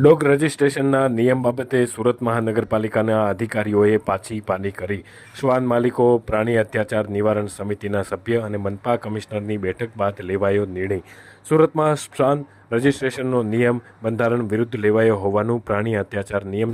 Dog રજિસ્ટ્રેશનના નિયમ બાબતે સુરત મહાનગરપાલિકાના અધિકારીઓએ પાછી પાની કરી. શ્વાન માલિકો, પ્રાણી અત્યાચાર નિવારણ સમિતિના સભ્ય અને મનપા કમિશનરની બેઠક બાદ લેવાયો નિર્ણય. સુરતમાં શ્વાન રજિસ્ટ્રેશનનો નિયમ બંધારણ વિરુદ્ધ લેવાયો હોવાનું પ્રાણી અત્યાચાર નિયમ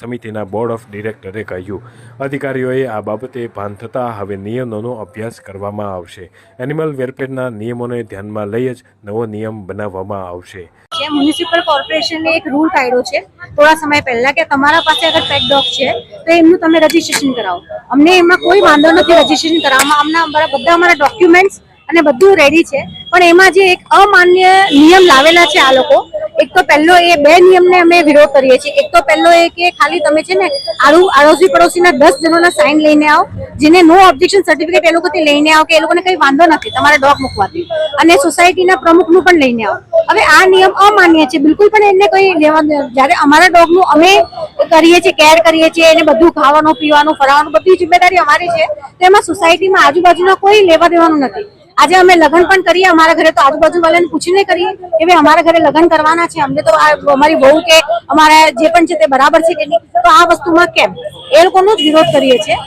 સમિતિના બોર્ડ ઓફ ડિરેક્ટરે કહ્યું. અધિકારીઓએ આ બાબતે ભાન થતાં હવે નિયમોનો અભ્યાસ કરવામાં આવશે. એનિમલ વેરફેરના નિયમોને ધ્યાનમાં લઈ જ નવો નિયમ બનાવવામાં આવશે. છે મ્યુનિસિપલ કોર્પોરેશને એક રૂલ કાઢ્યો છે, થોડા સમય પહેલા કે તમારા પાસે અગર પેટ ડોગ છે, તો એમનું તમે રજીસ્ટ્રેશન કરાવો. અમને એમાં કોઈ વાંધો નથી, રજીસ્ટ્રેશન કરાવવામાં. અમને અમારા બધા અમારા ડોક્યુમેન્ટ્સ અને બધું રેડી છે. પણ એમાં જે એક અમાન્ય નિયમ લાવેલા છે આ લોકો, એક તો પહેલો એ બે નિયમને અમે વિરોધ કરીએ છીએ. એક તો પહેલો એ કે ખાલી તમે છે ને આડું, આડોશી પડોશીના દસ જણોના સાઇન લઈને આવો, જેને નો ઓબ્જેક્શન સર્ટિફિકેટ એ લોકોથી લઈને આવો કે એ લોકોને કંઈ વાંધો નથી, તમારે ડોગ મૂકવાથી. અને સોસાયટીના પ્રમુખનું પણ લઈને આવો. હવે આ નિયમ અમાન્ય છે, બિલકુલ પણ એને કોઈ લેવા જ્યારે અમારા ડોગનું અમે કરીએ છીએ કેર કરીએ છીએ, એને બધું ખાવાનું, પીવાનું, ફરાવાનું, બધી જિમ્મેદારી અમારી છે, તો એમાં સોસાયટીમાં આજુબાજુના કોઈ લેવા દેવાનું નથી. આજે અમે લગ્ન પણ કરીએ, અમારા ઘરે તો આજુબાજુ વાળાને પૂછીને કરીએ કે ભાઈ અમારા ઘરે લગ્ન કરવાના છે. અમને તો અમારી બહુ કે અમારા જે પણ છે તે બરાબર છે કે નહીં? તો આ વસ્તુમાં કેમ? એ લોકોનો જ વિરોધ કરીએ છીએ.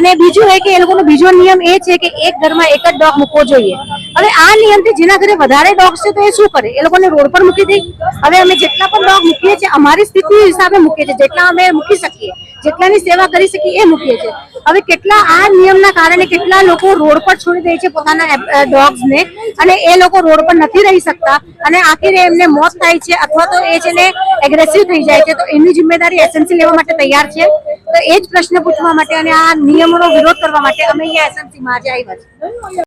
અને બીજું એ કે એ લોકોનો બીજો નિયમ એ છે કે એક ઘરમાં એક જ ડોગ મૂકવો જોઈએ. હવે આ નિયમથી જેના ઘરે વધારે ડોગ છે તો એ શું કરે? એ લોકોને રોડ પર મૂકી દે. હવે અમે જેટલા પણ ડોગ મૂકીએ છીએ, અમારી સ્થિતિ હિસાબે મૂકીએ છીએ. જેટલા અમે મૂકી શકીએ જેટલાની સેવા કરી શકીએ એ મૂકીએ છીએ. હવે કેટલા આ નિયમના કારણે કેટલા લોકો રોડ પર છોડી દે છે પોતાના ડોગ્સ ને અને એ લોકો રોડ પર નથી રહી શકતા અને આખરે એમને મોત થાય છે અથવા તો એ છે ને એગ્રેસિવ થઈ જાય છે, તો એની જિમ્મેદારી એસએમસી લેવા માટે તૈયાર છે? તો એ જ પ્રશ્ન પૂછવા માટે અને આ નિયમોનો વિરોધ કરવા માટે અમે અહીંયા એસએમસીમાં આજે આવ્યા છીએ.